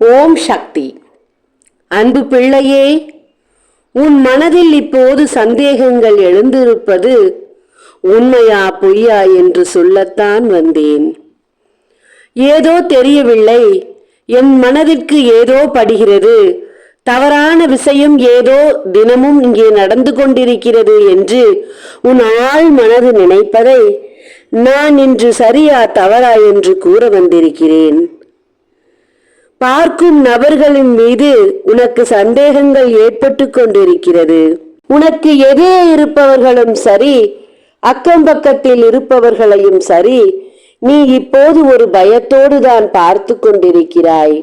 ஓம் சக்தி. அன்பு பிள்ளையே உன் மனதில் இப்போது சந்தேகங்கள் எழுந்திருப்பது உண்மையா பொய்யா என்று சொல்லத்தான் வந்தேன். ஏதோ தெரியவில்லை என் மனதிற்கு ஏதோ படுகிறது தவறான விஷயம் ஏதோ தினமும் இங்கே நடந்து கொண்டிருக்கிறது என்று உன் ஆள் மனது நினைப்பதை நான் இன்று சரியா தவறா என்று கூற வந்திருக்கிறேன். பார்க்கும் நபர்களின் மீது உனக்கு சந்தேகங்கள் ஏற்பட்டு கொண்டிருக்கிறது. உனக்கு எதிரே இருப்பவர்களும் சரி அக்கம் பக்கத்தில் இருப்பவர்களையும் சரி நீ இப்போது ஒரு பயத்தோடு தான் பார்த்து கொண்டிருக்கிறாய்.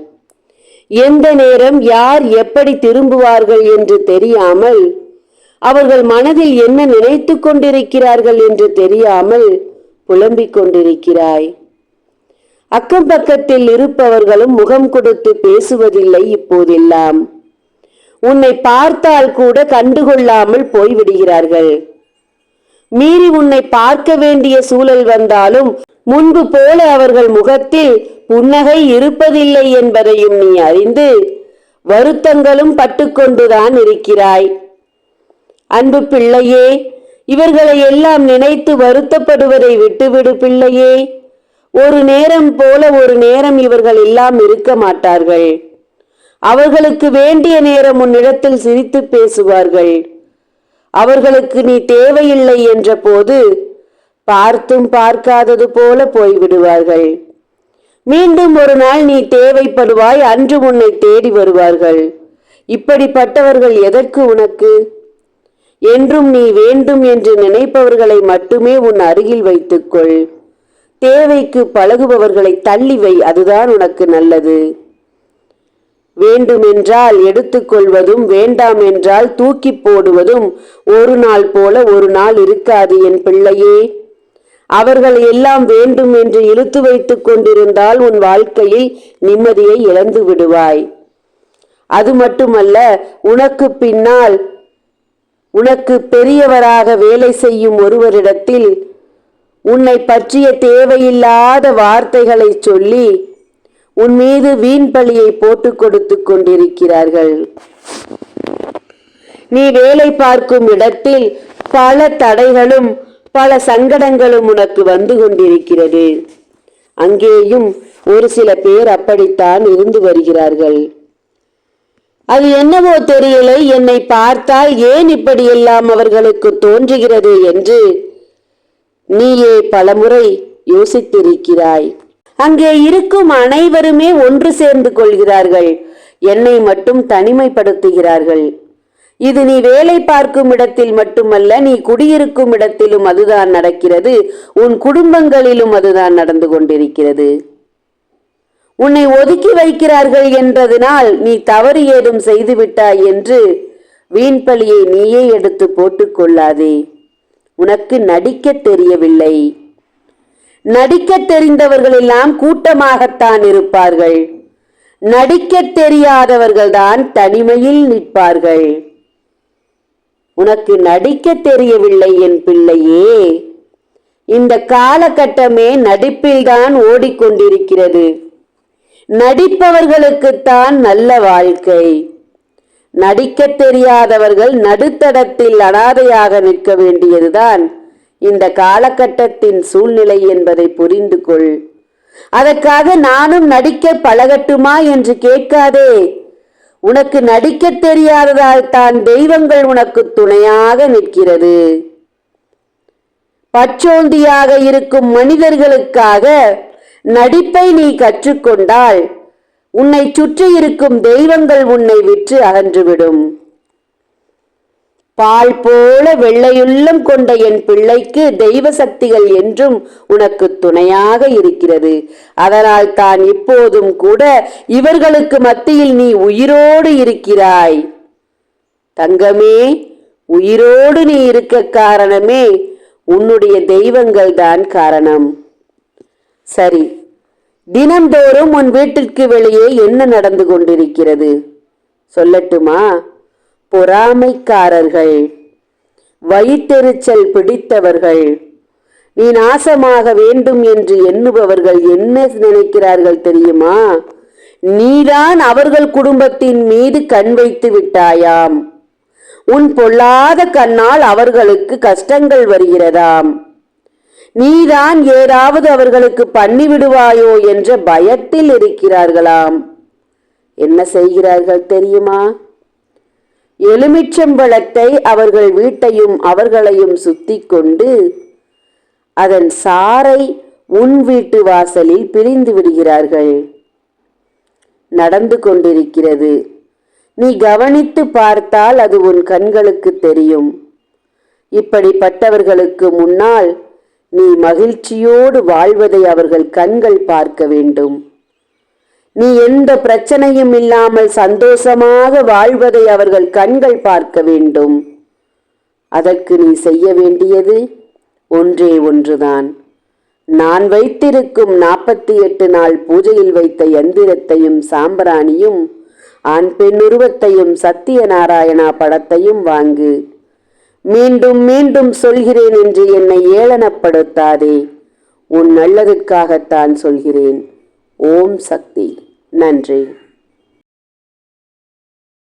எந்த நேரம் யார் எப்படி திரும்புவார்கள் என்று தெரியாமல் அவர்கள் மனதில் என்ன நினைத்து கொண்டிருக்கிறார்கள் என்று தெரியாமல் புலம்பிக் கொண்டிருக்கிறாய். அக்கம் பக்கத்தில் இருப்பவர்களும் முகம் கொடுத்து பேசுவதில்லை இப்போதெல்லாம். உன்னை பார்த்தால் கூட கண்டுகொள்ளாமல் போய்விடுகிறார்கள். மீறி உன்னை பார்க்க வேண்டிய சூழல் வந்தாலும் முன்பு போல அவர்கள் முகத்தில் புன்னகை இருப்பதில்லை என்பதையும் நீ அறிந்து வருத்தங்களும் பட்டுக்கொண்டுதான் இருக்கிறாய். அன்பு பிள்ளையே இவர்களை எல்லாம் நினைத்து வருத்தப்படுவதை விட்டுவிடு பிள்ளையே. ஒரு நேரம் போல ஒரு நேரம் இவர்கள் எல்லாம் இருக்க மாட்டார்கள். அவர்களுக்கு வேண்டிய நேரம் உன்னிடத்தில் சிரித்து பேசுவார்கள். அவர்களுக்கு நீ தேவையில்லை என்ற போது பார்த்தும் பார்க்காதது போல போய்விடுவார்கள். மீண்டும் ஒரு நாள் நீ தேவைப்படுவாய் அன்று உன்னை தேடி வருவார்கள். இப்படிப்பட்டவர்கள் எதற்கு உனக்கு? என்றும் நீ வேண்டும் என்று நினைப்பவர்களை மட்டுமே உன் அருகில் வைத்துக்கொள். தேவைக்கு பழகுபவர்களை தள்ளி வை அதுதான் உனக்கு நல்லது. வேண்டுமென்றால் எடுத்துக்கொள்வதும் வேண்டாம் என்றால் தூக்கி போடுவதும் ஒரு நாள் போல ஒரு நாள் இருக்காது என் பிள்ளையே. அவர்கள் எல்லாம் வேண்டும் என்று இழுத்து வைத்துக் கொண்டிருந்தால் உன் வாழ்க்கையில் நிம்மதியை இழந்து விடுவாய். அது மட்டுமல்ல உனக்கு பின்னால் உனக்கு பெரியவராக வேலை செய்யும் ஒருவரிடத்தில் உன்னை பற்றிய தேவையில்லாத வார்த்தைகளை சொல்லி உன் மீது வீண் பழியை போட்டுக் கொடுத்து கொண்டிருக்கிறார்கள். நீ வேலை பார்க்கும் இடத்தில் பல தடைகளும் பல சங்கடங்களும் உனக்கு வந்து கொண்டிருக்கிறது. அங்கேயும் ஒரு சில பேர் அப்படித்தான் இருந்து வருகிறார்கள். அது என்னவோ தெரியலை என்னை பார்த்தால் ஏன் இப்படியெல்லாம் அவர்களுக்கு தோன்றுகிறது என்று நீயே பலமுறை யோசித்திருக்கிறாய். அங்கே இருக்கும் அனைவருமே ஒன்று சேர்ந்து கொள்கிறார்கள். என்னை மட்டும் தனிமைப்படுத்துகிறார்கள். இது நீ வேலை பார்க்கும் இடத்தில் மட்டுமல்ல நீ குடியிருக்கும் இடத்திலும் அதுதான் நடக்கிறது. உன் குடும்பங்களிலும் அதுதான் நடந்து கொண்டிருக்கிறது. உன்னை ஒதுக்கி வைக்கிறார்கள் என்றதனால் நீ தவறு ஏதும் செய்துவிட்டாய் என்று வீண்பலியை நீயே எடுத்து போட்டுக் கொள்ளாதே. உனக்கு நடிக்க தெரியவில்லை. நடிக்க தெரிந்தவர்கள் எல்லாம் கூட்டமாகத்தான் இருப்பார்கள். நடிக்க தெரியாதவர்கள்தான் தனிமையில் நிற்பார்கள். உனக்கு நடிக்க தெரியவில்லை என் பிள்ளையே. இந்த காலகட்டமே நடிப்பில்தான் ஓடிக்கொண்டிருக்கிறது. நடிப்பவர்களுக்குத்தான் நல்ல வாழ்க்கை. நடிக்க தெரியாதவர்கள் நடுத்தடத்தில் அனாதையாக நிற்க வேண்டியதுதான் இந்த காலகட்டத்தின் சூழ்நிலை என்பதை புரிந்து கொள். அதற்காக நானும் நடிக்க பழகட்டுமா என்று கேட்காதே. உனக்கு நடிக்க தெரியாததால் தான் தெய்வங்கள் உனக்கு துணையாக நிற்கிறது. பச்சோந்தியாக இருக்கும் மனிதர்களுக்காக நடிப்பை நீ கற்றுக்கொண்டால் உன்னை சுற்றி இருக்கும் தெய்வங்கள் உன்னை விற்று அகன்றுவிடும். பால் போல வெள்ளையுள்ளம் கொண்ட என் பிள்ளைக்கு தெய்வ சக்திகள் என்றும் உனக்கு துணையாக இருக்கிறது. அதனால் தான் இப்போதும் கூட இவர்களுக்கு மத்தியில் நீ உயிரோடு இருக்கிறாய். தங்கமே உயிரோடு நீ இருக்க காரணமே உன்னுடைய தெய்வங்கள் தான் காரணம். சரி. தினந்தோறும் உன் வீட்டிற்கு வெளியே என்ன நடந்து கொண்டிருக்கிறது? சொல்லட்டுமா? பொறாமைக்காரர்கள் வயிற்றெரிச்சல் பிடித்தவர்கள் நீ நாசமாக வேண்டும் என்று எண்ணுபவர்கள் என்ன நினைக்கிறார்கள் தெரியுமா? நீதான் அவர்கள் குடும்பத்தின் மீது கண் வைத்து விட்டாயாம். உன் பொல்லாத கண்ணால் அவர்களுக்கு கஷ்டங்கள் வருகிறதாம். நீதான் ஏதாவது அவர்களுக்கு பண்ணி விடுவாயோ என்ற பயத்தில் இருக்கிறார்களாம். என்ன செய்கிறார்கள் தெரியுமா? எலுமிச்சம்பழத்தை அவர்கள் வீட்டையும் அவர்களையும் சுத்தி கொண்டு அதன் சாரை உன் வீட்டு வாசலில் பிரிந்து விடுகிறார்கள். நடந்து கொண்டிருக்கிறது. நீ கவனித்து பார்த்தால் அது உன் கண்களுக்கு தெரியும். இப்படிப்பட்டவர்களுக்கு முன்னால் நீ மகிழ்ச்சியோடு வாழ்வதை அவர்கள் கண்கள் பார்க்க வேண்டும். நீ எந்த பிரச்சனையும் இல்லாமல் சந்தோஷமாக வாழ்வதை அவர்கள் கண்கள் பார்க்க வேண்டும். அதற்கு நீ செய்ய வேண்டியது ஒன்றே ஒன்றுதான். நான் வைத்திருக்கும் நாற்பத்தி எட்டு நாள் பூஜையில் வைத்த எந்திரத்தையும் சாம்பிராணியும் ஆண் பெண் உருவத்தையும் சத்தியநாராயணா படத்தையும் வாங்கு. மீண்டும் மீண்டும் சொல்கிறேன் என்று என்னை ஏளனப்படுத்தாதே. உன் நல்லதுக்காகத்தான் சொல்கிறேன். ஓம் சக்தி. நன்றி.